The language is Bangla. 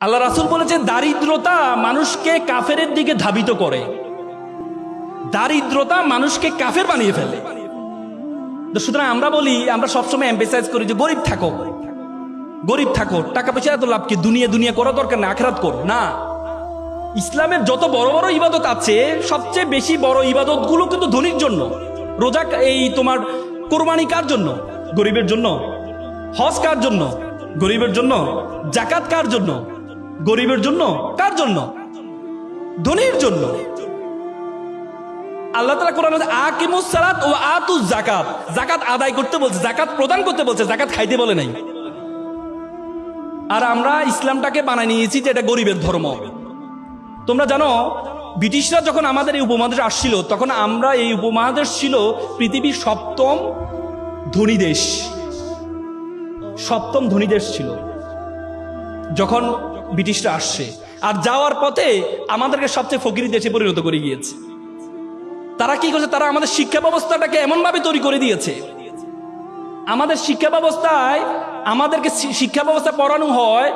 আল্লাহ রাসুল বলেছে দারিদ্রতা মানুষকে কাফের দিকে ধাবিত করে। দারিদ্রতা মানুষকে কাফের বানিয়ে ফেলে। সুতরাং আমরা বলি, আমরা সবসময় এম্পেসাইজ করি যে গরিব থাকো। গরিব থাকো, টাকা পয়সা এত লাভ কি দুনিয়া দুনিয়া করা দরকার না, আখরাত করো? না। ইসলামের যত বড় বড় ইবাদত আছে, সবচেয়ে বেশি বড় ইবাদতগুলো কিন্তু ধনীর জন্য। রোজা এই তোমার কোরবানি কার জন্য? গরিবের জন্য। হজ কার জন্য? গরিবের জন্য। জাকাত কার জন্য? গরিবের জন্য? কার জন্য? ধনীর জন্য। আল্লাহ তালা কোরআন আকিমুস সালাত ও আতু জাকাত জাকাত আদায় করতে বলছে জাকাত প্রদান করতে বলছে জাকাত খাইতে বলে নাই। আর আমরা ইসলামটাকে বানাই নিয়েছি যে এটা গরিবের ধর্ম। তোমরা জানো, ব্রিটিশরা যখন আমাদের এই উপমহাদেশে আসছিল, তখন আমরা এই উপমহাদেশ ছিল পৃথিবীর সপ্তম ধনী দেশ। সপ্তম ধনী দেশ ছিল। যখন ব্রিটিশরা আসছে। আর যাওয়ার পথে আমাদেরকে সবচেয়ে ফকিরি দেশে পরিণত করে গিয়েছে। তারা কি করছে? তারা আমাদের শিক্ষা ব্যবস্থাটাকে এমনভাবে তৈরি করে দিয়েছে। আমাদের শিক্ষা ব্যবস্থায়, আমাদেরকে শিক্ষা ব্যবস্থা পড়ানো হয়।